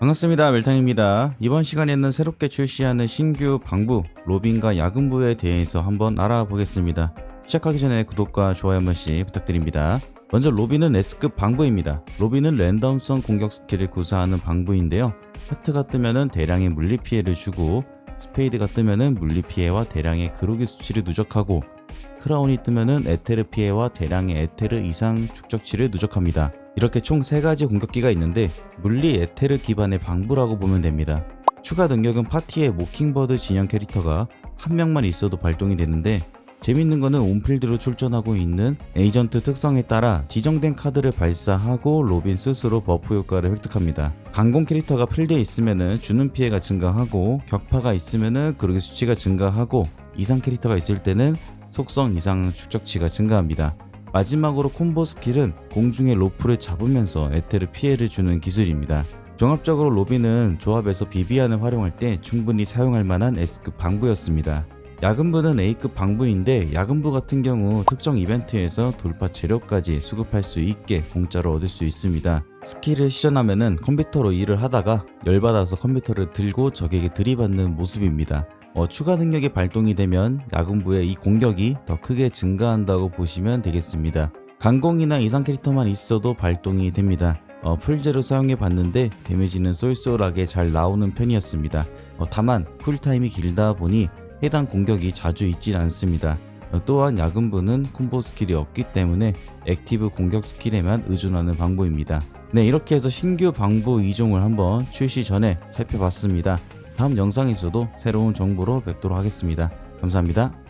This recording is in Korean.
반갑습니다. 멜탕입니다. 이번 시간에는 새롭게 출시하는 신규 방부, 로빈과 야근부에 대해서 한번 알아보겠습니다. 시작하기 전에 구독과 좋아요 한 번씩 부탁드립니다. 먼저 로빈은 S급 방부입니다. 로빈은 랜덤성 공격 스킬을 구사하는 방부인데요. 하트가 뜨면은 대량의 물리 피해를 주고 스페이드가 뜨면은 물리 피해와 대량의 그로기 수치를 누적하고 크라운이 뜨면은 에테르 피해와 대량의 에테르 이상 축적치를 누적합니다. 이렇게 총 3가지 공격기가 있는데 물리 에테르 기반의 방부라고 보면 됩니다. 추가 능력은 파티에 모킹버드 진영 캐릭터가 한 명만 있어도 발동이 되는데 재밌는 거는 온필드로 출전하고 있는 에이전트 특성에 따라 지정된 카드를 발사하고 로빈 스스로 버프 효과를 획득합니다. 강공 캐릭터가 필드에 있으면 주는 피해가 증가하고 격파가 있으면 그렇게 수치가 증가하고 이상 캐릭터가 있을 때는 속성 이상 축적치가 증가합니다. 마지막으로 콤보 스킬은 공중의 로프를 잡으면서 에테르 피해를 주는 기술입니다. 종합적으로 로빈은 조합에서 비비안을 활용할 때 충분히 사용할 만한 S급 방부였습니다. 야근부는 A급 방부인데 야근부 같은 경우 특정 이벤트에서 돌파 재료까지 수급할 수 있게 공짜로 얻을 수 있습니다. 스킬을 시전하면은 컴퓨터로 일을 하다가 열받아서 컴퓨터를 들고 적에게 들이받는 모습입니다. 어, 추가 능력이 발동이 되면 야근부의 이 공격이 더 크게 증가한다고 보시면 되겠습니다. 강공이나 이상 캐릭터만 있어도 발동이 됩니다. 어, 풀제로 사용해 봤는데 데미지는 쏠쏠하게 잘 나오는 편이었습니다. 어, 다만 쿨타임이 길다 보니 해당 공격이 자주 있진 않습니다. 어, 또한 야근부는 콤보 스킬이 없기 때문에 액티브 공격 스킬에만 의존하는 방법입니다. 네, 이렇게 해서 신규 방부 2종을 한번 출시 전에 살펴봤습니다. 다음 영상에서도 새로운 정보로 뵙도록 하겠습니다. 감사합니다.